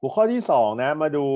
หัวข้อที่ 2 นะมาดู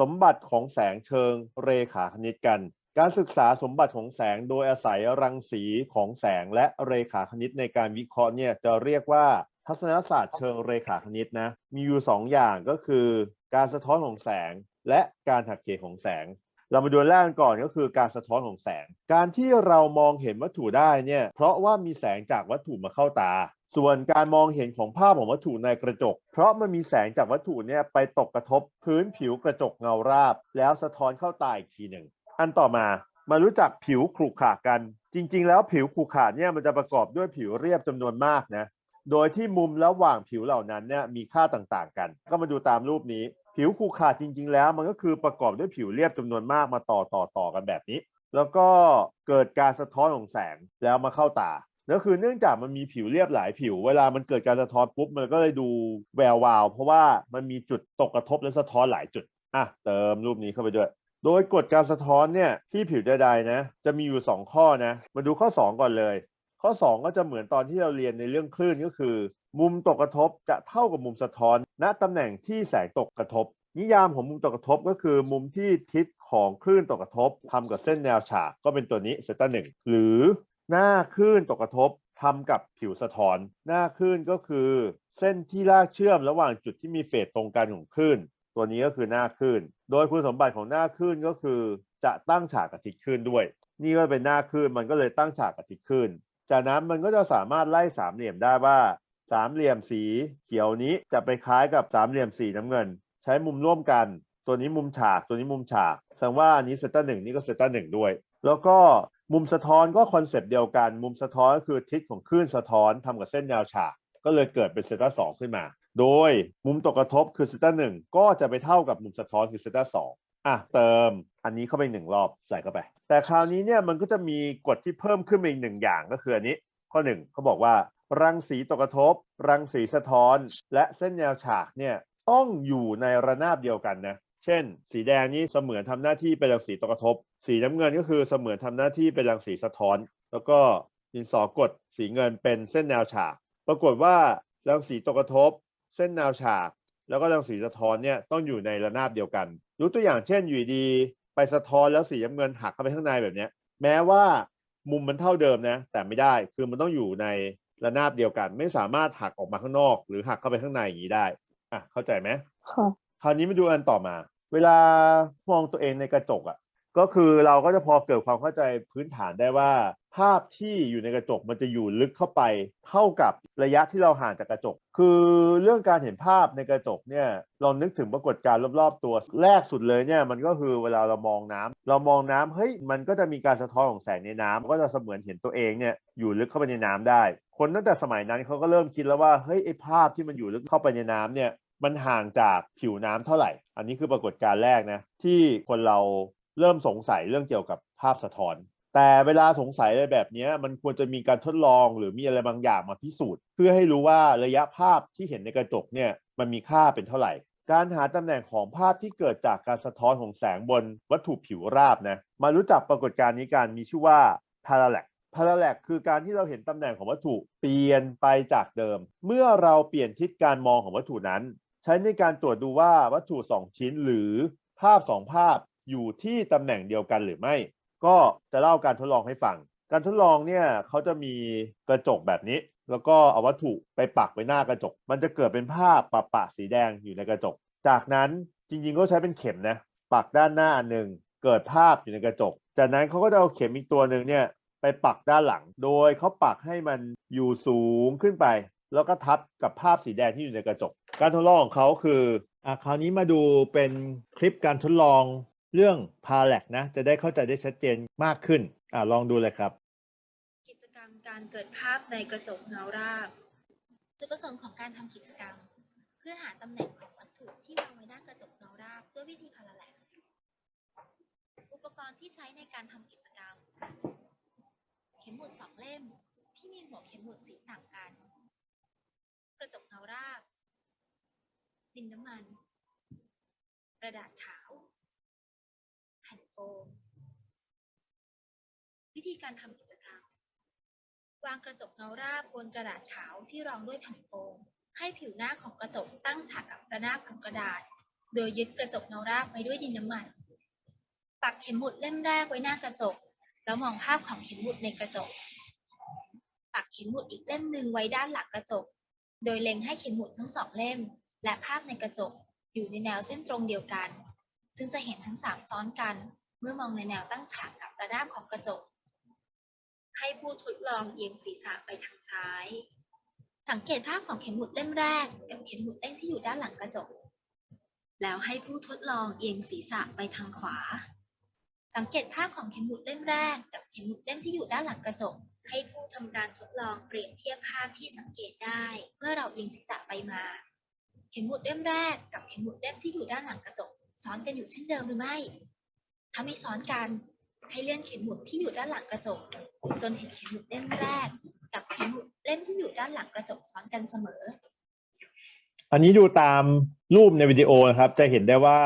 สมบัติของแสงเชิงเรขาคณิตกัน การศึกษาสมบัติของแสงโดยอาศัยรังสีของแสงและเรขาคณิตในการวิเคราะห์เนี่ยจะเรียกว่าทัศนศาสตร์เชิงเรขาคณิตนะมีอยู่ 2 อย่างก็คือ การสะท้อนของแสงและการหักเหของแสง เรามาดูแรกก่อนก็คือการสะท้อนของแสง การที่เรามองเห็นวัตถุได้เนี่ยเพราะว่ามีแสงจากวัตถุมาเข้าตา ส่วนการมองเห็นของภาพของวัตถุในกระจก เพราะมันมีแสงจากวัตถุเนี่ยไปตกกระทบพื้นผิวกระจกเงาราบ แล้วสะท้อนเข้าตาอีกทีหนึ่ง อันต่อมามารู้จักผิวขรุขระกัน จริง ๆ แล้วผิวขรุขระเนี่ยมันจะประกอบด้วยผิวเรียบจำนวนมากนะ โดยที่มุมระหว่างผิวเหล่านั้นเนี่ยมีค่าต่างๆ กัน ก็มาดูตามรูปนี้ ผิวขรุขระจริง ๆ แล้ว มันก็คือประกอบด้วยผิวเรียบจำนวนมากมาต่อต่อต่อกันแบบนี้ แล้วก็เกิดการสะท้อนของแสงแล้วมาเข้าตา แล้วคือเนื่องจากมันมีผิวเรียบหลายผิว เวลามันเกิดการสะท้อนปุ๊บมันก็เลยดูแวววาว เพราะว่ามันมีจุดตกกระทบและสะท้อนหลายจุดอะเติมรูปนี้เข้าไปด้วย โดยกฎการสะท้อนเนี่ยที่ผิวใดๆนะ จะมีอยู่ 2 ข้อนะมาดูข้อ 2 ก่อนเลย ข้อ 2 ก็จะเหมือนตอนที่เราเรียนในเรื่องคลื่นก็คือ มุมตกกระทบจะเท่ากับมุมสะท้อน ณตำแหน่งที่แสงตกกระทบ นิยามของมุมตกกระทบก็คือมุมที่ทิศของคลื่นตกกระทบทำกับเส้นแนวฉากก็เป็นตัวนี้เซต้าหนึ่งหรือ หน้าคลื่นตกกระทบทำกับผิวสะท้อน หน้าคลื่นก็คือ เส้นที่ลากเชื่อมระหว่างจุดที่มีเฟสตรงกันของคลื่น ตัวนี้ก็คือหน้าคลื่น โดยคุณสมบัติของหน้าคลื่นก็คือ จะตั้งฉากกับทิศคลื่นด้วย นี่ก็เป็นหน้าคลื่นมันก็เลยตั้งฉากกับทิศคลื่น จากนั้นมันก็จะสามารถไล่สามเหลี่ยมได้ว่า สามเหลี่ยมสีเขียวนี้จะไปคล้ายกับสามเหลี่ยมสีน้ำเงิน ใช้มุมร่วมกัน ตัวนี้มุมฉาก ตัวนี้มุมฉากแสดงว่าอันนี้เซตาหนึ่งนี่ก็เซตาหนึ่งด้วย แล้วก็ มุมสะท้อนก็คอนเซปต์เดียวกัน มุมสะท้อนก็คือทิศของคลื่นสะท้อนทำกับเส้นแนวฉาก ก็เลยเกิดเป็นเซตาสองขึ้นมา โดยมุมตกกระทบคือเซตาหนึ่งก็จะไปเท่ากับมุมสะท้อนคือเซตาสองอะเติมอันนี้เข้าไปหนึ่งรอบใส่เข้าไป แต่คราวนี้เนี่ยมันก็จะมีกฎที่เพิ่มขึ้นมาอีกหนึ่งอย่างก็คืออันนี้ ข้อหนึ่งเขาบอกว่า รังสีตกกระทบ รังสีสะท้อน และเส้นแนวฉากเนี่ยต้องอยู่ในระนาบเดียวกันนะเช่น สีแดงนี้เสมือนทำหน้าที่เป็นรังสีตกกระทบ สีน้ำเงินก็คือเสมือนทำหน้าที่เป็นรังสีสะท้อน แล้วก็ดินสอกดสีเงินเป็นเส้นแนวฉาก ปรากฏว่ารังสีตกกระทบ เส้นแนวฉาก แล้วก็รังสีสะท้อนเนี่ยต้องอยู่ในระนาบเดียวกันยกตัวอย่างเช่นอยู่ดีๆไปสะท้อนแล้วสีน้ำเงินหักเข้าไปข้างในแบบเนี้ยแม้ว่ามุมมันเท่าเดิมนะ แต่ไม่ได้คือมันต้องอยู่ในระนาบเดียวกัน ไม่สามารถหักออกมาข้างนอก หรือหักเข้าไปข้างในอย่างนี้ได้อะเข้าใจไหมค่ะคราวนี้มาดูอันต่อมา เวลามองตัวเองในกระจกอะ ก็คือเราก็จะพอเกิดความเข้าใจพื้นฐานได้ว่า ภาพที่อยู่ในกระจกมันจะอยู่ลึกเข้าไป เท่ากับระยะที่เราห่างจากกระจก คือเรื่องการเห็นภาพในกระจกเนี่ยลองนึกถึงปรากฏการณ์รอบๆ ตัวแรกสุดเลยเนี่ยมันก็คือเวลาเรามองน้ำเรามองน้ำเฮ้ยมันก็จะมีการสะท้อนของแสงในน้ำก็จะเสมือนเห็นตัวเองเนี่ยอยู่ลึกเข้าไปในน้ำได้ คนตั้งแต่สมัยนั้นเขาก็เริ่มคิดแล้วว่าเฮ้ยไอ้ภาพที่มันอยู่ลึกเข้าไปในน้ำเนี่ยมันห่างจากผิวน้ำเท่าไหร่ อันนี้คือปรากฏการณ์แรกนะที่คนเรา เริ่มสงสัยเรื่องเกี่ยวกับภาพสะท้อน แต่เวลาสงสัยอะไรแบบนี้มันควรจะมีการทดลองหรือมีอะไรบางอย่างมาพิสูจน์ เพื่อให้รู้ว่าระยะภาพที่เห็นในกระจกเนี่ยมันมีค่าเป็นเท่าไหร่ การหาตำแหน่งของภาพที่เกิดจากการสะท้อนของแสงบนวัตถุผิวราบนะมารู้จักปรากฏการณ์นี้กันมีชื่อว่า parallax parallax คือการที่เราเห็นตำแหน่งของวัตถุเปลี่ยนไปจากเดิม เมื่อเราเปลี่ยนทิศการมองของวัตถุนั้น ใช้ในการตรวจดูว่าวัตถุ 2 ชิ้นหรือภาพ 2 ภาพ อยู่ที่ตำแหน่งเดียวกันหรือไม่ ก็จะเล่าการทดลองให้ฟัง การทดลองเนี่ยเขาจะมีกระจกแบบนี้ แล้วก็เอาวัตถุไปปักไว้หน้ากระจก มันจะเกิดเป็นภาพปะปะสีแดงอยู่ในกระจก จากนั้นจริงๆก็ใช้เป็นเข็มนะปักด้านหน้าอันหนึ่งเกิดภาพอยู่ในกระจก จากนั้นเขาก็จะเอาเข็มอีกตัวหนึ่งเนี่ยไปปักด้านหลัง โดยเขาปักให้มันอยู่สูงขึ้นไป แล้วก็ทับกับภาพสีแดงที่อยู่ในกระจก การทดลองของเขาคืออะคราวนี้มาดูเป็นคลิปการทดลอง เรื่อง parallax นะ จะได้เข้าใจได้ชัดเจนมากขึ้นอะลองดูเลยครับ กิจกรรมการเกิดภาพในกระจกเงาราบ จุดประสงค์ของการทำกิจกรรม เพื่อหาตำแหน่งของวัตถุที่วางไว้หน้ากระจกเงาราบด้วยวิธี parallax อุปกรณ์ที่ใช้ในการทำกิจกรรม เข็มหมุดสองเล่มที่มีหัวเข็มหมุดสีต่างกัน กระจกเงาราบดินน้ำมัน กระดาษขาว โฟม วิธีการทำกิจกรรม วางกระจกเงาราบบนกระดาษขาวที่รองด้วยแผ่นโฟม ให้ผิวหน้าของกระจกตั้งฉากกับระนาบของกระดาษ โดยยึดกระจกเงาราบไว้ด้วยดินน้ำมัน ปักเข็มหมุดเล่มแรกไว้หน้ากระจก แล้วมองภาพของเข็มหมุดในกระจก ปักเข็มหมุดอีกเล่มหนึ่งไว้ด้านหลังกระจก โดยเล็งให้เข็มหมุดทั้งสองเล่ม และภาพในกระจกอยู่ในแนวเส้นตรงเดียวกัน ซึ่งจะเห็นทั้งสามซ้อนกัน มื่อมองในแนวตั้งฉากกับระนาบของกระจก ให้ผู้ทดลองเอียงศีรษะไปทางซ้าย สังเกตภาพของเข็มหมุดเล่มแรกกับเข็มหมุดเล่มที่อยู่ด้านหลังกระจก แล้วให้ผู้ทดลองเอียงศีรษะไปทางขวา สังเกตภาพของเข็มหมุดเล่มแรกกับเข็มหมุดเล่มที่อยู่ด้านหลังกระจก ให้ผู้ทำการทดลองเปรียบเทียบภาพที่สังเกตได้เมื่อเราเอียงศีรษะไปมา เข็มหมุดเล่มแรกกับเข็มหมุดเล่มที่อยู่ด้านหลังกระจกซ้อนกันอยู่เช่นเดิมหรือไม่ ถ้าไม่ซ้อนกันให้เลื่อนเข็มหมุดที่อยู่ด้านหลังกระจก จนเห็นเข็มหมุดเล่มแรก กับเข็มหมุดเล่มที่อยู่ด้านหลังกระจกซ้อนกันเสมอ อันนี้ดูตามรูปในวิดีโอนะครับ จะเห็นได้ว่า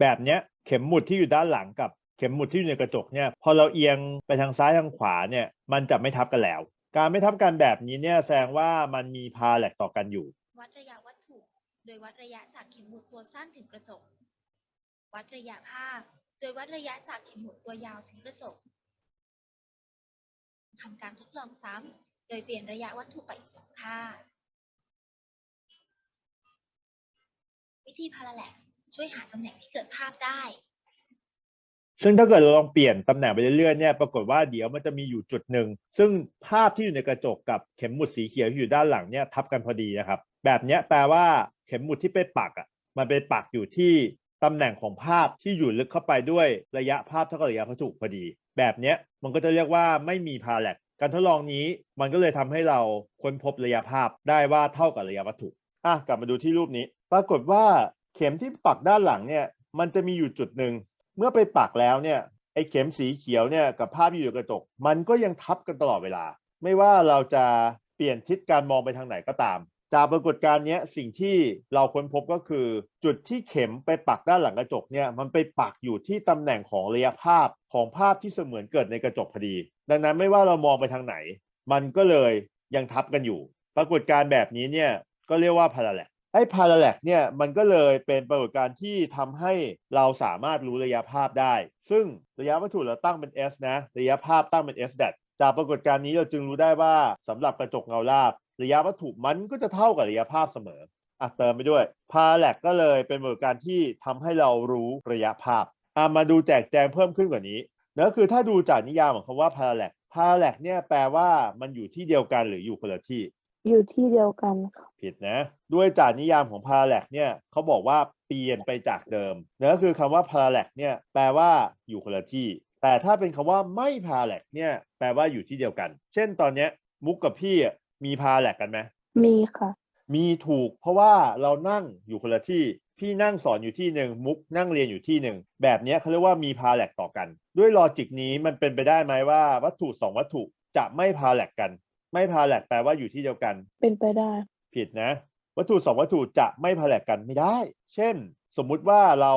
แบบเนี้ยเข็มหมุดที่อยู่ด้านหลังกับเข็มหมุดที่อยู่ในกระจกเนี่ยพอเราเอียงไปทางซ้ายทางขวาเนี่ยมันจะไม่ทับกันแล้ว การไม่ทับกันแบบนี้เนี่ยแสดงว่ามันมีพาแหลกต่อกันอยู่ วัดระยะวัตถุ โดยวัดระยะจากเข็มหมุดตัวสั้นถึงกระจก วัดระยะภาพ โดยวัดระยะจากเข็มหมุดตัวยาวถึงกระจกทำการทดลองซ้ำ โดยเปลี่ยนระยะวัตถุไปอีกสองค่า วิธี parallax ช่วยหาตำแหน่งที่เกิดภาพได้ ซึ่งถ้าเกิดเราลองเปลี่ยนตำแหน่งไปเรื่อยๆเนี่ยปรากฏว่าเดี๋ยวมันจะมีอยู่จุดหนึ่ง ซึ่งภาพที่อยู่ในกระจกกับเข็มหมุดสีเขียวที่อยู่ด้านหลังเนี่ยทับกันพอดีนะครับ แบบเนี้ยแปลว่าเข็มหมุดที่ไปปักอะมันไปปักอยู่ที่ ตำแหน่งของภาพที่อยู่ลึกเข้าไปด้วยระยะภาพเท่ากับระยะวัตถุพอดี แบบเนี้ยมันก็จะเรียกว่าไม่มีพาแลกการทดลองนี้มันก็เลยทำให้เราค้นพบระยะภาพได้ว่าเท่ากับระยะวัตถุอะกลับมาดูที่รูปนี้ ปรากฏว่าเข็มที่ปักด้านหลังเนี่ยมันจะมีอยู่จุดหนึ่งเมื่อไปปักแล้วเนี่ยไอ้เข็มสีเขียวเนี่ยกับภาพที่อยู่กระจก มันก็ยังทับกันตลอดเวลา ไม่ว่าเราจะเปลี่ยนทิศการมองไปทางไหนก็ตาม จากปรากฏการณ์นี้สิ่งที่เราค้นพบก็คือ จุดที่เข็มไปปักด้านหลังกระจกเนี่ยมันไปปักอยู่ที่ตำแหน่งของระยะภาพของภาพที่เสมือนเกิดในกระจกพอดี ดังนั้นไม่ว่าเรามองไปทางไหน มันก็เลยยังทับกันอยู่ ปรากฏการณ์แบบนี้เนี่ยก็เรียกว่าพาราแลกไอ้พาราแลกเนี่ยมันก็เลยเป็นปรากฏการณ์ที่ทำให้เราสามารถรู้ระยะภาพได้ ซึ่งระยะวัตถุเราตั้งเป็น s นะ ระยะภาพตั้งเป็น s dat จากปรากฏการณ์นี้เราจึงรู้ได้ว่าสำหรับกระจกเงาราบ ระยะวัตถุมันก็จะเท่ากับระยะภาพเสมออะเติมไปด้วยพาแลกก็เลยเป็นปรากฏการณ์ที่ทำให้เรารู้ระยะภาพอะมาดูแจกแจงเพิ่มขึ้นกว่านี้นั่นก็คือถ้าดูจากนิยามของคำว่าพาแลกพาแลกเนี่ยแปลว่ามันอยู่ที่เดียวกันหรืออยู่คนละที่ อยู่ที่เดียวกันค่ะผิดนะ ด้วยจากนิยามของ parallax เนี่ยเขาบอกว่าเปลี่ยนไปจากเดิมนั่นก็คือคำว่า parallax เนี่ยแปลว่าอยู่คนละที่ แต่ถ้าเป็นคำว่าไม่ parallax เนี่ยแปลว่าอยู่ที่เดียวกัน เช่นตอนเนี้ยมุกกับพี่ อะมี parallax กันไหมมีค่ะ มีถูกเพราะว่าเรานั่งอยู่คนละที่ พี่นั่งสอนอยู่ที่หนึ่งมุกนั่งเรียนอยู่ที่หนึ่งแบบเนี้ยเขาเรียกว่ามี parallax ต่อกัน ด้วยลอจิกนี้มันเป็นไปได้ไหมว่าวัตถุสองวัตถุจะไม่ parallax กัน ไม่ parallax แปลว่าอยู่ที่เดียวกัน เป็นไปได้ ผิดนะ วัตถุสองวัตถุจะไม่พาแลกกันไม่ได้ เช่น สมมุติว่าเรา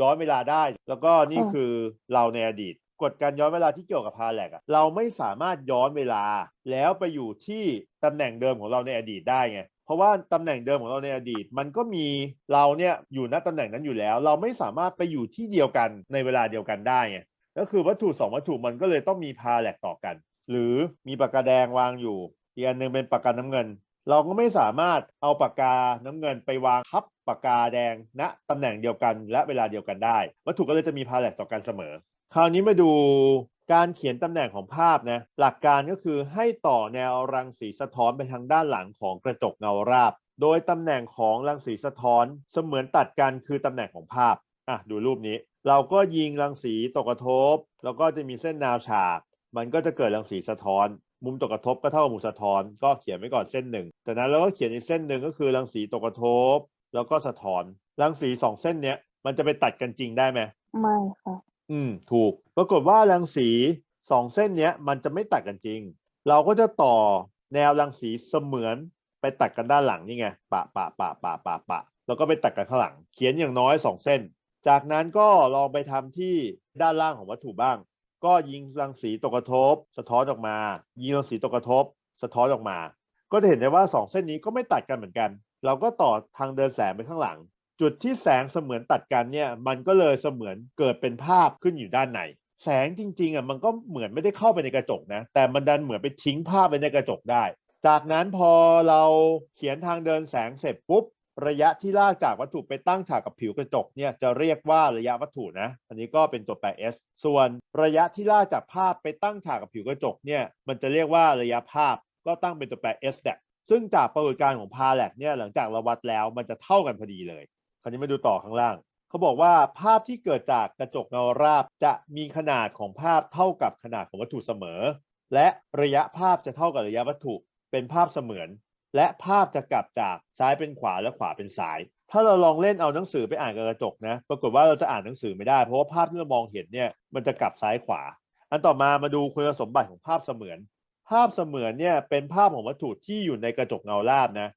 ย้อนเวลาได้ แล้วก็นี่ค่ะคือเราในอดีต กฎการย้อนเวลาที่เกี่ยวกับพาแลกอะเราไม่สามารถย้อนเวลา แล้วไปอยู่ที่ตำแหน่งเดิมของเราในอดีตได้ไงเพราะว่าตำแหน่งเดิมของเราในอดีต มันก็มีเราเนี่ยอยู่ณตำแหน่งนั้นอยู่แล้ว เราไม่สามารถไปอยู่ที่เดียวกันในเวลาเดียวกันได้ไงก็คือวัตถุสองวัตถุมันก็เลยต้องมีพาแลกต่อกัน หรือมีปากกาแดงวางอยู่อีกอันหนึ่งเป็นปากกาน้ำเงิน เราก็ไม่สามารถเอาปากกาน้ำเงินไปวางทับปากกาแดงณตำแหน่งเดียวกันและเวลาเดียวกันได้ วัตถุก็เลยจะมีพาแลกต่อกันเสมอ คราวนี้มาดูการเขียนตำแหน่งของภาพนะหลักการก็คือให้ต่อแนวรังสีสะท้อนไปทางด้านหลังของกระจกเงาราบ โดยตำแหน่งของรังสีสะท้อนเสมือนตัดกันคือตำแหน่งของภาพอะดูรูปนี้ เราก็ยิงรังสีตกกระทบ แล้วก็จะมีเส้นแนวฉาก มันก็จะเกิดรังสีสะท้อน มุมตกกระทบก็เท่ากับมุมสะท้อน ก็เขียนไว้ก่อนเส้นหนึ่งจากนั้นเราก็เขียนอีกเส้นหนึ่งก็คือรังสีตกกระทบ แล้วก็สะท้อนรังสีสองเส้นเนี้ยมันจะไปตัดกันจริงได้ไหมไม่ค่ะ อืมถูกปรากฏว่ารังสีสองเส้นเนี้ยมันจะไม่ตัดกันจริง เราก็จะต่อแนวรังสีเสมือนไปตัดกันด้านหลังนี่ไงปะปะปะปะปะปะแล้วก็ไปตัดกันข้างหลัง เขียนอย่างน้อยสองเส้น จากนั้นก็ลองไปทำที่ด้านล่างของวัตถุบ้าง ก็ยิงรังสีตกกระทบ สะท้อนออกมา ยิงรังสีตกกระทบ สะท้อนออกมา ก็จะเห็นได้ว่าสองเส้นนี้ก็ไม่ตัดกันเหมือนกัน เราก็ต่อทางเดินแสงไปข้างหลัง จุดที่แสงเสมือนตัดกันเนี่ยมันก็เลยเสมือนเกิดเป็นภาพขึ้นอยู่ด้านในแสงจริงๆอะมันก็เหมือนไม่ได้เข้าไปในกระจกนะแต่มันดันเหมือนไปทิ้งภาพไว้ในกระจกได้ จากนั้นพอเราเขียนทางเดินแสงเสร็จปุ๊บระยะที่ลากจากวัตถุไปตั้งฉากกับผิวกระจกเนี่ยจะเรียกว่าระยะวัตถุนะ อันนี้ก็เป็นตัวแปร s ส่วนระยะที่ลากจากภาพไปตั้งฉากกับผิวกระจกเนี่ยมันจะเรียกว่าระยะภาพ ก็ตั้งเป็นตัวแปร s แซึ่งจากปรากฏการณ์ของพาแลกเนี่ยหลังจากเราวัดแล้วมันจะเท่ากันพอดีเลย คราวนี้มาดูต่อข้างล่าง เขาบอกว่าภาพที่เกิดจากกระจกเงาราบจะมีขนาดของภาพเท่ากับขนาดของวัตถุเสมอ และระยะภาพจะเท่ากับระยะวัตถุ เป็นภาพเสมือน และภาพจะกลับจากซ้ายเป็นขวาและขวาเป็นซ้าย ถ้าเราลองเล่นเอาหนังสือไปอ่านกับกระจกนะ ปรากฏว่าเราจะอ่านหนังสือไม่ได้ เพราะว่าภาพที่เรามองเห็นเนี่ยมันจะกลับซ้ายขวา อันต่อมามาดูคุณสมบัติของภาพเสมือน ภาพเสมือนเนี่ยเป็นภาพของวัตถุที่อยู่ในกระจกเงาราบนะ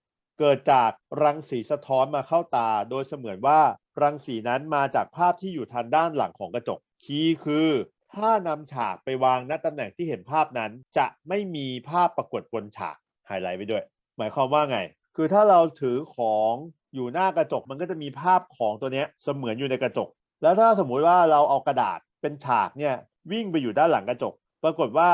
เกิดจากรังสีสะท้อนมาเข้าตา โดยเสมือนว่ารังสีนั้นมาจากภาพที่อยู่ทางด้านหลังของกระจก คีย์คือถ้านำฉากไปวางณตำแหน่งที่เห็นภาพนั้น จะไม่มีภาพปรากฏบนฉากไฮไลท์ไว้ด้วย หมายความว่าไง คือถ้าเราถือของอยู่หน้ากระจกมันก็จะมีภาพของตัวนี้เสมือนอยู่ในกระจก แล้วถ้าสมมุติว่าเราเอากระดาษเป็นฉากเนี่ยวิ่งไปอยู่ด้านหลังกระจก ปรากฏว่า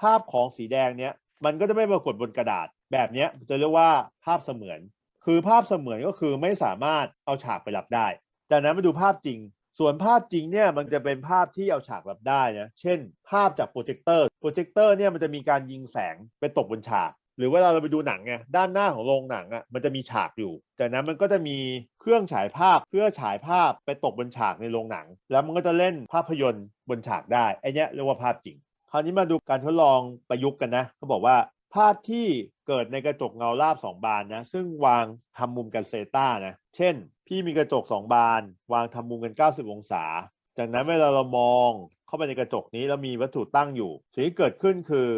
ภาพของสีแดงเนี้ยมันก็จะไม่ปรากฏบนกระดาษ แบบเนี้ยจะเรียกว่าภาพเสมือน คือภาพเสมือนก็คือไม่สามารถเอาฉากไปรับได้ จากนั้นมาดูภาพจริง ส่วนภาพจริงเนี่ยมันจะเป็นภาพที่เอาฉากรับได้นะ เช่น ภาพจากโปรเจคเตอร์ โปรเจคเตอร์เนี่ยมันจะมีการยิงแสงไปตกบนฉาก หรือเวลาเราไปดูหนังไงด้านหน้าของโรงหนังอะมันจะมีฉากอยู่ จากนั้นมันก็จะมีเครื่องฉายภาพเพื่อฉายภาพไปตกบนฉากในโรงหนัง แล้วมันก็จะเล่นภาพยนตร์บนฉากได้ไอเนี้ยเรียกว่าภาพจริงคราวนี้มาดูการทดลองประยุกต์กันนะเขาบอกว่า ภาพที่เกิดในกระจกเงาราบสองบานนะซึ่งวางทำมุมกันเซต้านะเช่น พี่มีกระจกสองบาน วางทำมุมกัน 90 องศา จากนั้นเวลาเรามองเข้าไปในกระจกนี้แล้วมีวัตถุตั้งอยู่สิ่งที่เกิดขึ้นคือ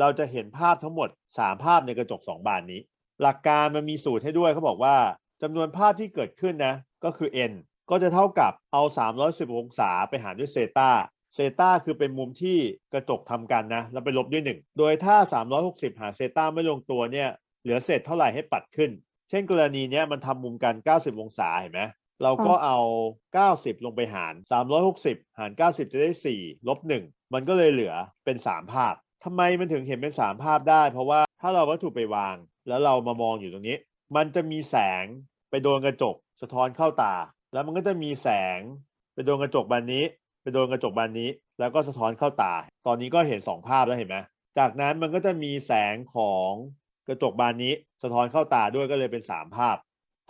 เราจะเห็นภาพทั้งหมด 3 ภาพในกระจก 2 บานนี้ หลักการมันมีสูตรให้ด้วยเขาบอกว่าจำนวนภาพที่เกิดขึ้นนะก็คือ n ก็จะเท่ากับเอา 310 องศาไปหารด้วยเซตา เซตาคือเป็นมุมที่กระจกทำกันนะแล้วไปลบด้วย 1 โดยถ้า 360 หาเซตาไม่ลงตัวเนี่ยเหลือเศษเท่าไหร่ให้ปัดขึ้น เช่นกรณีเนี้ยมันทำมุมกัน 90 องศาเห็นไหมเราก็เอา 90 ลงไปหาร 360 หาร 90 จะได้ 4 ลบ 1 มันก็เลยเหลือเป็น 3 ภาพทำไมมันถึงเห็นเป็น 3 ภาพได้ เพราะว่าถ้าเราวัตถุไปวาง แล้วเรามามองอยู่ตรงนี้ มันจะมีแสงไปโดนกระจก สะท้อนเข้าตา แล้วมันก็จะมีแสงไปโดนกระจกบานนี้ไป โดนกระจกบานนี้ แล้วก็สะท้อนเข้าตา ตอนนี้ก็เห็น2ภาพแล้วเห็นไหมจากนั้นมันก็จะมีแสงของกระจกบานนี้ สะท้อนเข้าตาด้วยก็เลยเป็น3ภาพ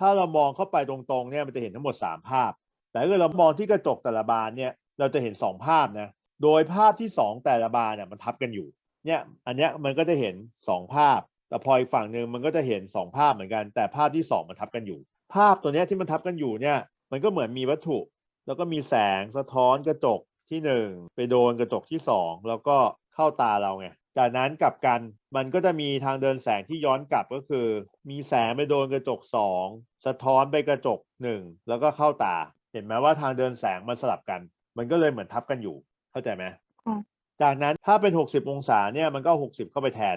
ถ้าเรามองเข้าไปตรงๆเนี่ยมันจะเห็นทั้งหมด3ภาพ แต่ถ้าเรามองที่กระจกแต่ละบานเนี่ยเราจะเห็น2ภาพนะโดยภาพที่2แต่ละบานเนี่ยมันทับกันอยู่เนี่ยอันเนี้ยมันก็จะเห็น2ภาพแต่พออีกฝั่งหนึ่งมันก็จะเห็น2ภาพเหมือนกัน แต่ภาพที่2มันทับกันอยู่ ภาพตัวเนี้ยที่มันทับกันอยู่เนี่ยมันก็เหมือนมีวัตถุ แล้วก็มีแสงสะท้อนกระจกที่ 1 ไปโดนกระจกที่ 2 แล้วก็เข้าตาเราไงจากนั้นกลับกันมันก็จะมีทางเดินแสงที่ย้อนกลับก็คือ มีแสงไปโดนกระจก 2 สะท้อนไปกระจก 1 แล้วก็เข้าตา เห็นไหมว่าทางเดินแสงมันสลับกัน มันก็เลยเหมือนทับกันอยู่ เข้าใจไหมค่ะจากนั้นถ้าเป็น 60 องศาเนี่ยมันก็ 60 เข้าไปแทน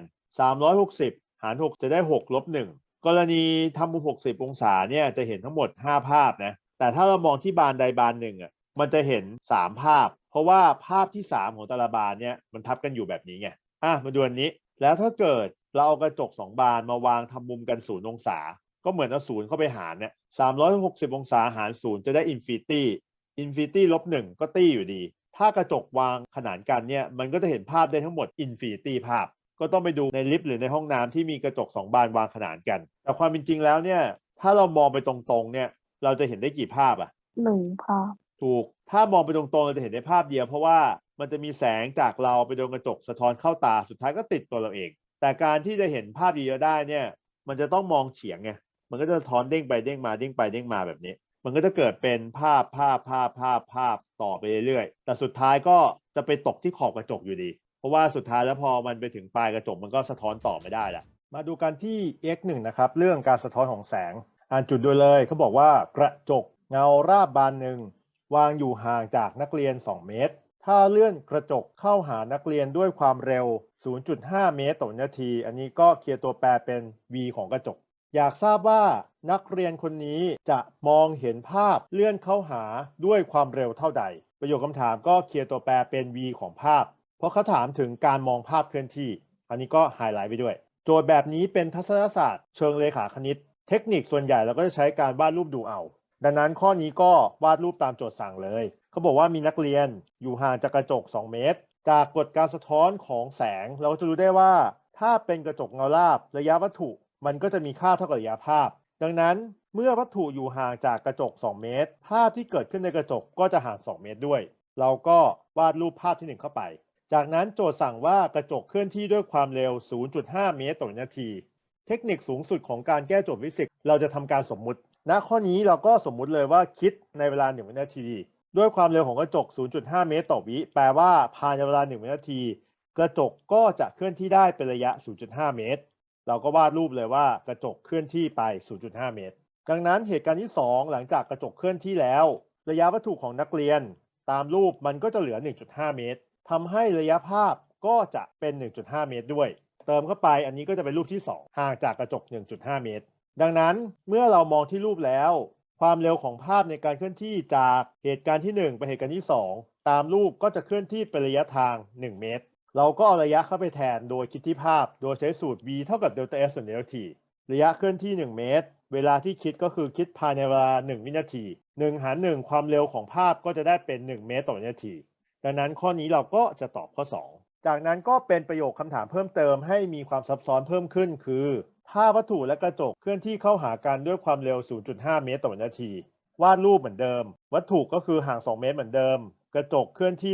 360 หาร 6 จะได้ 6 ลบ 1 กรณีทำมุม 60 องศาเนี่ยจะเห็นทั้งหมด 5 ภาพนะ แต่ถ้าเรามองที่บานใดบานหนึ่งอะมันจะเห็น 3 ภาพ เพราะว่าภาพที่ 3 ของแต่ละบานเนี่ยมันทับกันอยู่แบบนี้ไงอะมาดูอันนี้ แล้วถ้าเกิดเราเอากระจก 2 บานมาวางทำมุมกัน0องศา ก็เหมือนเอาศูนย์เข้าไปหารเนี่ย360อยหกสิบองศาหาร0จะได้อินฟินิตี้อินฟินิตี้ลบ1ก็ตี้อยู่ดี ถ้ากระจกวางขนานกันเนี่ยมันก็จะเห็นภาพได้ทั้งหมดอินฟินิตี้ภาพ ก็ต้องไปดูในลิฟต์หรือในห้องน้ำที่มีกระจก 2 บานวางขนานกัน แต่ความเป็นจริงแล้วเนี่ยถ้าเรามองไปตรงๆเนี่ย เราจะเห็นได้กี่ภาพอะหนึ่งภาพ ถูกถ้ามองไปตรงๆเราจะเห็นได้ภาพเดียว เพราะว่ามันจะมีแสงจากเราไปโดนกระจกสะท้อนเข้าตาสุดท้ายก็ติดตัวเราเอง แต่การที่จะเห็นภาพเยอะๆได้เนี่ย มันจะต้องมองเฉียงไงมันก็จะสะท้อนเด้งไปเด้งมาเด้งไปเด้งมาแบบนี้ มันก็จะเกิดเป็นภาพภาพภาพภาพภาพต่อไปเรื่อยๆแต่สุดท้ายก็จะไปตกที่ขอบกระจกอยู่ดี เพราะว่าสุดท้ายแล้วพอมันไปถึงปลายกระจกมันก็สะท้อนต่อไม่ได้ละมาดูกันที่ x 1นะครับเรื่องการสะท้อนของแสง อ่านจุดดูเลยเขาบอกว่ากระจกเงาราบบานหนึ่งวางอยู่ห่างจากนักเรียน 2 เมตร ถ้าเลื่อนกระจกเข้าหานักเรียนด้วยความเร็ว 0.5 เมตรต่อวินาที อันนี้ก็เคลียร์ตัวแปรเป็น v ของกระจก อยากทราบว่านักเรียนคนนี้จะมองเห็นภาพเลื่อนเข้าหาด้วยความเร็วเท่าใด ประโยคคำถามก็เคลียร์ตัวแปรเป็น v ของภาพ เพราะเขาถามถึงการมองภาพเคลื่อนที่ อันนี้ก็ไฮไลท์ไปด้วย โจทย์แบบนี้เป็นทัศนศาสตร์ เชิงเลขาคณิต เทคนิคส่วนใหญ่เราก็จะใช้การวาดรูปดูเอา ดังนั้นข้อนี้ก็วาดรูปตามโจทย์สั่งเลย เขาบอกว่ามีนักเรียนอยู่ห่างจากกระจก 2 เมตร จากกฎการสะท้อนของแสง เราก็จะรู้ได้ว่า ถ้าเป็นกระจกเงาราบระยะวัตถุ มันก็จะมีค่าเท่ากับระยะภาพ ดังนั้นเมื่อวัตถุอยู่ห่างจากกระจก 2 เมตร ภาพที่เกิดขึ้นในกระจกก็จะห่าง 2 เมตรด้วย เราก็วาดรูปภาพทีหนึ่1 เข้าไป จากนั้นโจทย์สั่งว่ากระจกเคลื่อนที่ด้วยความเร็ว 0.5 เมตรต่อวินาที เทคนิคสูงสุดของการแก้โจทย์ฟิสิกส์เราจะทำการสมมุติณข้อนี้เราก็สมมุติเลยว่าคิดในเวลา1วินาที ด้วยความเร็วของกระจก 0.5 เมตรต่อวิ แปลว่าภายในเวลา 1 วินาที กระจกก็จะเคลื่อนที่ได้เป็นระยะ 0.5 เมตร เราก็วาดรูปเลยว่ากระจกเคลื่อนที่ไป 0.5 เมตร ดังนั้นเหตุการณ์ที่ 2 หลังจากกระจกเคลื่อนที่แล้ว ระยะวัตถุของนักเรียน ตามรูปมันก็จะเหลือ 1.5 เมตรทำให้ระยะภาพก็จะเป็น 1.5 เมตรด้วย เติมเข้าไปอันนี้ก็จะเป็นรูปที่ 2 ห่างจากกระจก 1.5 เมตร ดังนั้นเมื่อเรามองที่รูปแล้ว ความเร็วของภาพในการเคลื่อนที่จากเหตุการณ์ที่ 1 ไปเหตุการณ์ที่ 2 ตามรูปก็จะเคลื่อนที่เป็นระยะทาง 1 เมตร เราก็เอาระยะเข้าไปแทนโดยคิดที่ภาพ โดยใช้สูตร v เท่ากับเดลต้า s ส่วนเดลต้า t ระยะเคลื่อนที่ 1 เมตร เวลาที่คิดก็คือคิดภายในเวลา 1 วินาที 1 หาร 1 ความเร็วของภาพก็จะได้เป็น 1 เมตรต่อวินาที ดังนั้นข้อนี้เราก็จะตอบข้อ 2 จากนั้นก็เป็นประโยคคำถามเพิ่มเติมให้มีความซับซ้อนเพิ่มขึ้น คือ ถ้าวัตถุและกระจกเคลื่อนที่เข้าหากันด้วยความเร็ว 0.5 เมตรต่อวินาที วาดรูปเหมือนเดิม วัตถุก็คือห่าง 2 เมตรเหมือนเดิม กระจกเคลื่อนที่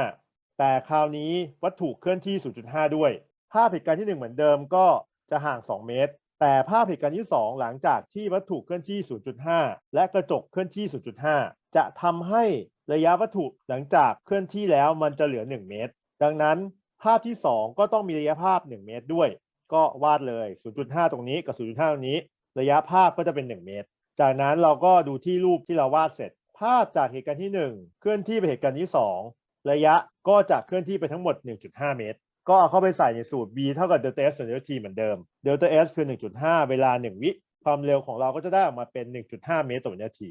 0.5 แต่คราวนี้วัตถุเคลื่อนที่ 0.5 ด้วย ภาพเหตุการณ์ที่ 1 เหมือนเดิมก็จะห่าง 2 เมตร แต่ภาพเหตุการณ์ที่ 2 หลังจากที่วัตถุเคลื่อนที่ 0.5 และกระจกเคลื่อนที่ 0.5 จะทำให้ระยะวัตถุหลังจากเคลื่อนที่แล้วมันจะเหลือ 1 เมตร ดังนั้นภาพที่ 2 ก็ต้องมีระยะภาพ 1 เมตรด้วย ก็วาดเลย 0.5 ตรงนี้กับ 0.5 ตรงนี้ ระยะภาพก็จะเป็น 1 เมตร จากนั้นเราก็ดูที่รูปที่เราวาดเสร็จ ภาพจากเหตุการณ์ที่ 1 เคลื่อนที่ไปเหตุการณ์ที่ 2 ระยะก็จะเคลื่อนที่ไปทั้งหมด 1.5 เมตร ก็เอาเข้าไปใส่ในสูตร b เท่ากับเดลต้า s ส่วนเดลต้า t เหมือนเดิมเดลต้า s คือ 1.5 เวลา 1 วิ ความเร็วของเราก็จะได้ออกมาเป็น 1.5 เมตรต่อวินาที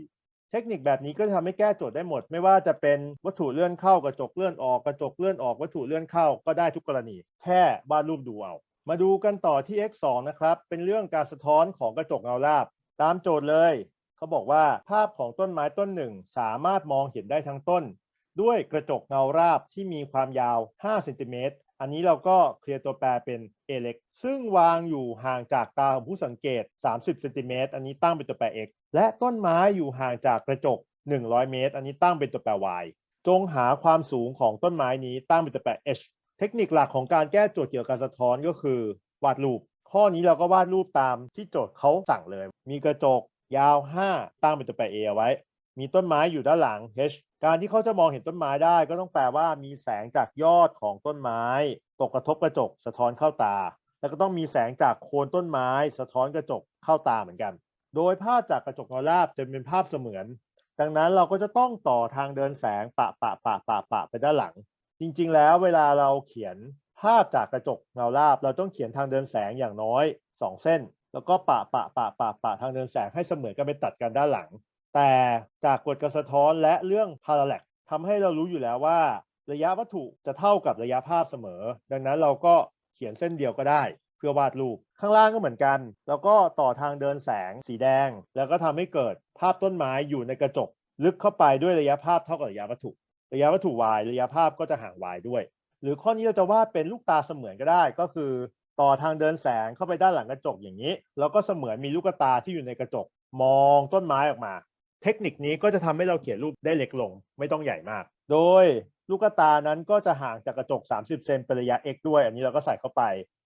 เทคนิคแบบนี้ก็จะทำให้แก้โจทย์ได้หมด ไม่ว่าจะเป็นวัตถุเลื่อนเข้ากระจกเลื่อนออกกระจกเลื่อนออกวัตถุเลื่อนเข้าก็ได้ทุกกรณี แค่วาดรูปดูเอา มาดูกันต่อที่ x 2 นะครับ เป็นเรื่องการสะท้อนของกระจกเงาราบ ตามโจทย์เลย เขาบอกว่าภาพของต้นไม้ต้นหนึ่ง สามารถมองเห็นได้ทั้งต้น ด้วยกระจกเงาราบที่มีความยาว5เซนติเมตร อันนี้เราก็เคลียร์ตัวแปรเป็น a เล็กซึ่งวางอยู่ห่างจากตาของผู้สังเกต 30เซนติเมตรอันนี้ตั้งเป็นตัวแปร x และต้นไม้อยู่ห่างจากกระจก 100 เมตร อันนี้ตั้งเป็นตัวแปร y จงหาความสูงของต้นไม้นี้ตั้งเป็นตัวแปร h เทคนิคหลักของการแก้โจทย์เกี่ยวกับการสะท้อนก็คือ วาดรูป ข้อนี้เราก็วาดรูปตามที่โจทย์เขาสั่งเลย มีกระจกยาว 5 ตั้งเป็นตัวแปร a เอาไว้ มีต้นไม้อยู่ด้านหลัง h การที่เขาจะมองเห็นต้นไม้ได้ ก็ต้องแปลว่ามีแสงจากยอดของต้นไม้ ตกกระทบกระจก สะท้อนเข้าตา แล้วก็ต้องมีแสงจากโคนต้นไม้ สะท้อนกระจกเข้าตาเหมือนกัน โดยภาพจากกระจกเงาราบจะเป็นภาพเสมือน ดังนั้นเราก็จะต้องต่อทางเดินแสงปะปะปะปะปะไปด้านหลัง จริง ๆ แล้วเวลาเราเขียนภาพจากกระจกเงาราบ เราต้องเขียนทางเดินแสงอย่างน้อย 2 เส้น แล้วก็ปะปะปะปะปะทางเดินแสงให้เสมือนกันไปตัดกันด้านหลัง แต่จากกฎการสะท้อนและเรื่อง parallax ทำให้เรารู้อยู่แล้วว่า ระยะวัตถุจะเท่ากับระยะภาพเสมอ ดังนั้นเราก็เขียนเส้นเดียวก็ได้เพื่อวาดรูป ข้างล่างก็เหมือนกัน แล้วก็ต่อทางเดินแสงสีแดง แล้วก็ทำให้เกิดภาพต้นไม้อยู่ในกระจก ลึกเข้าไปด้วยระยะภาพเท่ากับระยะวัตถุ ระยะวัตถุ y ระยะภาพก็จะห่าง y ด้วย หรือข้อนี้เราจะวาดเป็นลูกตาเสมือนก็ได้ก็คือต่อทางเดินแสงเข้าไปด้านหลังกระจกอย่างนี้ แล้วก็เสมือนมีลูกตาที่อยู่ในกระจก มองต้นไม้ออกมา เทคนิคนี้ก็จะทำให้เราเขียนรูปได้เล็กลง ไม่ต้องใหญ่มาก โดยลูกตานั้นก็จะห่างจากกระจก 30 เซนเป็นระยะ x ด้วย อันนี้เราก็ใส่เข้าไป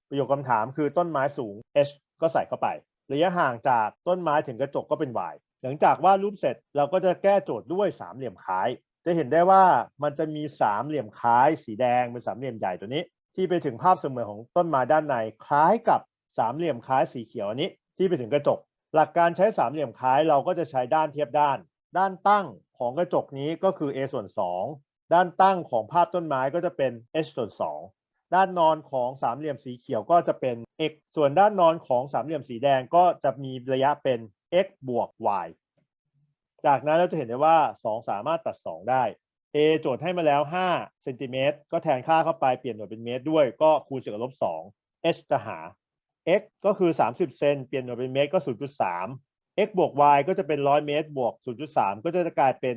ประโยคคำถามคือต้นไม้สูง h ก็ใส่เข้าไป ระยะห่างจากต้นไม้ถึงกระจกก็เป็น y หลังจากวาดรูปเสร็จเราก็จะแก้โจทย์ด้วยสามเหลี่ยมคล้าย จะเห็นได้ว่ามันจะมีสามเหลี่ยมคล้าย สีแดงเป็นสามเหลี่ยมใหญ่ตัวนี้ ที่ไปถึงภาพเสมือนของต้นไม้ด้านในคล้ายกับสามเหลี่ยมคล้ายสีเขียวอันนี้ ที่ไปถึงกระจก หลักการใช้สามเหลี่ยมคล้ายเราก็จะใช้ด้านเทียบด้าน ด้านตั้งของกระจกนี้ก็คือ a ส่วน 2 ด้านตั้งของภาพต้นไม้ก็จะเป็น h ส่วน 2 ด้านนอนของสามเหลี่ยมสีเขียวก็จะเป็น x ส่วนด้านนอนของสามเหลี่ยมสีแดงก็จะมีระยะเป็น x บวก y จากนั้นเราจะเห็นได้ว่า 2 สามารถตัด 2 ได้ a โจทย์ให้มาแล้ว5เซนติเมตรก็แทนค่าเข้าไปเปลี่ยนหน่วยเป็นเมตรด้วยก็คูณ10กับลบ2 h จะหา x ก็คือ 30 เซนเปลี่ยนหน่วยเป็นเมตรก็ 0.3 x บวก y ก็จะเป็น 100 เมตรบวก 0.3 ก็จะกลายเป็น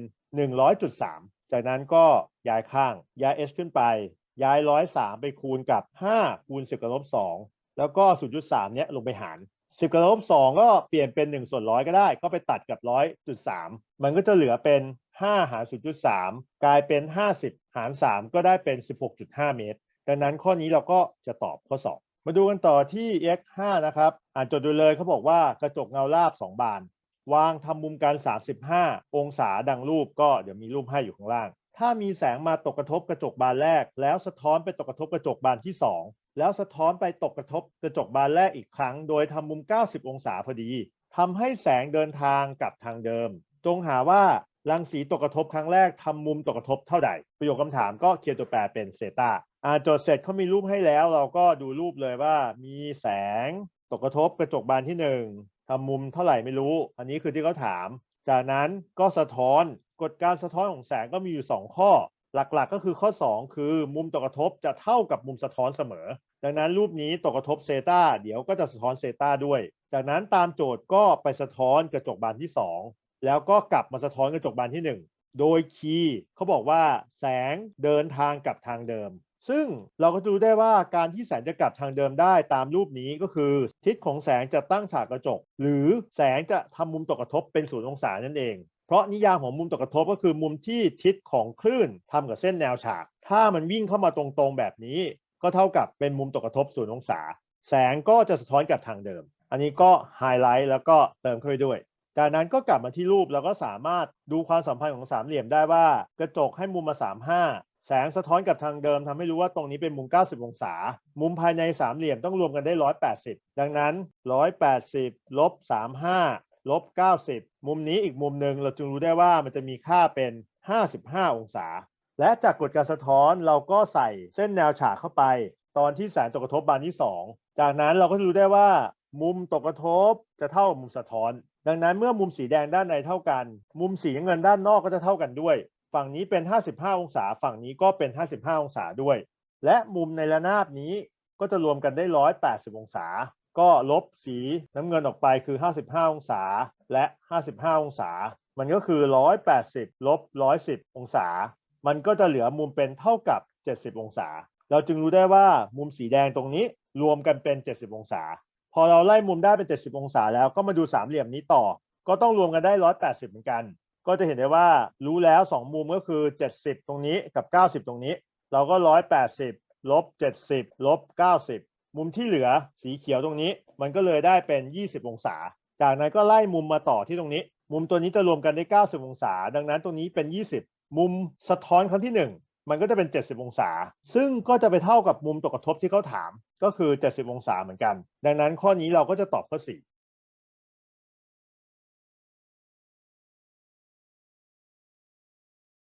100.3 จากนั้นก็ย้ายข้างย้าย h ขึ้นไป ย้าย 103 ไปคูณกับ 5 คูณ 10กับลบ2แล้วก็ 0.3 เนี้ยลงไปหาร 10กับลบ2ก็เปลี่ยนเป็น 1 ส่วนร้อยก็ได้ ก็ไปตัดกับ 100.3 มันก็จะเหลือเป็น 5 หาร 0.3 กลายเป็น 50 หาร 3 ก็ได้เป็น 16.5 เมตร ดังนั้นข้อนี้เราก็จะตอบข้อ 2 มาดูกันต่อที่ x 5 นะครับ อ่านจทย์ดูเลยเขาบอกว่ากระจกเงาราบ 2 บาน วางทำมุมกัน35 องศาดังรูปก็เดี๋ยวมีรูปให้อยู่ข้างล่าง ถ้ามีแสงมาตกกระทบกระจกบานแรก แล้วสะท้อนไปตกกระทบกระจกบานที่ 2 แล้วสะท้อนไปตกกระทบกระจกบานแรกอีกครั้ง โดยทำมุม 90 องศาพอดีทำให้แสงเดินทางกลับทางเดิม จงหาว่า รังสีตกกระทบครั้งแรกทำมุมตกกระทบเท่าใด ประโยคคำถามก็เขียนตัวแปรเป็นเซตาอ่าโจทย์เสร็จเขามีรูปให้แล้ว เราก็ดูรูปเลยว่ามีแสงตกกระทบกระจกบานที่หนึ่งทำมุมเท่าไหร่ไม่รู้ อันนี้คือที่เขาถาม จากนั้นก็สะท้อนกฎการสะท้อนของแสงก็มีอยู่ 2 ข้อ หลักๆ ก็คือข้อ 2 คือมุมตกกระทบจะเท่ากับมุมสะท้อนเสมอ ดังนั้นรูปนี้ตกกระทบเซตาเดี๋ยวก็จะสะท้อนเซตาด้วย จากนั้นตามโจทย์ก็ไปสะท้อนกระจกบานที่ 2 แล้วก็กลับมาสะท้อนกระจกบานที่ 1 โดยคีย์เขาบอกว่าแสงเดินทางกลับทางเดิม ซึ่งเราก็จะรู้ได้ว่าการที่แสงจะกลับทางเดิมได้ตามรูปนี้ก็คือ ทิศของแสงจะตั้งฉากกระจก หรือแสงจะทำมุมตกกระทบเป็นศูนย์องศานั่นเอง เพราะนิยามของมุมตกกระทบก็คือมุมที่ทิศของคลื่นทำกับเส้นแนวฉาก ถ้ามันวิ่งเข้ามาตรงๆแบบนี้ ก็เท่ากับเป็นมุมตกกระทบศูนย์องศา แสงก็จะสะท้อนกลับทางเดิม อันนี้ก็ไฮไลท์แล้วก็เติมเข้าไปด้วย จากนั้นก็กลับมาที่รูปแล้วก็สามารถดูความสัมพันธ์ของสามเหลี่ยมได้ว่า กระจกให้มุมมา 35 แสงสะท้อนกับทางเดิมทำให้รู้ว่าตรงนี้เป็นมุม 90 องศา มุมภายในสามเหลี่ยมต้องรวมกันได้ 180 ดังนั้น 180ลบ35ลบ90 มุมนี้อีกมุมหนึ่งเราจึงรู้ได้ว่ามันจะมีค่าเป็น 55 องศา และจากกฎการสะท้อนเราก็ใส่เส้นแนวฉากเข้าไป ตอนที่แสงตกกระทบบานที่ 2 จากนั้นเราก็จะรู้ได้ว่า มุมตกกระทบจะเท่ามุมสะท้อน ดังนั้นเมื่อมุมสีแดงด้านในเท่ากัน มุมสีน้ำเงินด้านนอกก็จะเท่ากันด้วย ฝั่งนี้เป็น 55 องศา ฝั่งนี้ก็เป็น 55 องศาด้วย และมุมในระนาบนี้ก็จะรวมกันได้ 180 องศา ก็ลบสีน้ำเงินออกไปคือ 55 องศาและ 55 องศา มันก็คือ 180 ลบ 110 องศา มันก็จะเหลือมุมเป็นเท่ากับ 70 องศา เราจึงรู้ได้ว่ามุมสีแดงตรงนี้รวมกันเป็น 70 องศา พอเราไล่มุมได้เป็น 70 องศาแล้วก็มาดูสามเหลี่ยมนี้ต่อ ก็ต้องรวมกันได้ 180 เหมือนกัน ก็จะเห็นได้ว่ารู้แล้ว 2 มุมก็คือ 70 ตรงนี้กับ 90 ตรงนี้ เราก็ 180ลบ70ลบ90 มุมที่เหลือสีเขียวตรงนี้ มันก็เลยได้เป็น 20 องศา จากนั้นก็ไล่มุมมาต่อที่ตรงนี้ มุมตัวนี้จะรวมกันได้ 90 องศา ดังนั้นตรงนี้เป็น 20 มุมสะท้อนครั้งที่ 1 มันก็จะเป็น 70 องศา ซึ่งก็จะไปเท่ากับมุมตกกระทบที่เขาถาม ก็คือ 70 องศาเหมือนกัน ดังนั้นข้อนี้เราก็จะตอบข้อ 4